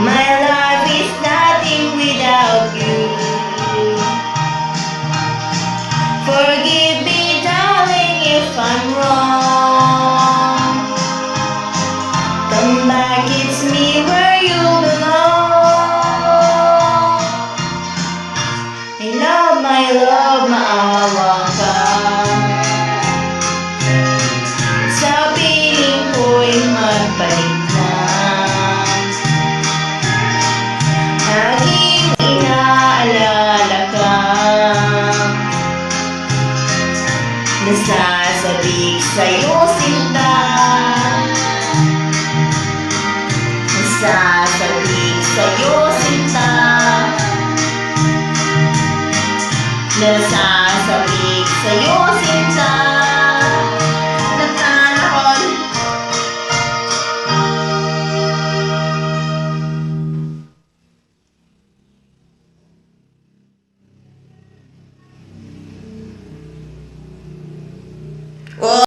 My life is nothing without you. Forgive me darling if I'm wrong. Come back, it's me where you belong. My love, my love, maawa ka Sa piling ko'y magpalit Nasasabik sa'yo sinta. Nasasabik sa'yo sinta. Nasasabik sa'yo Well.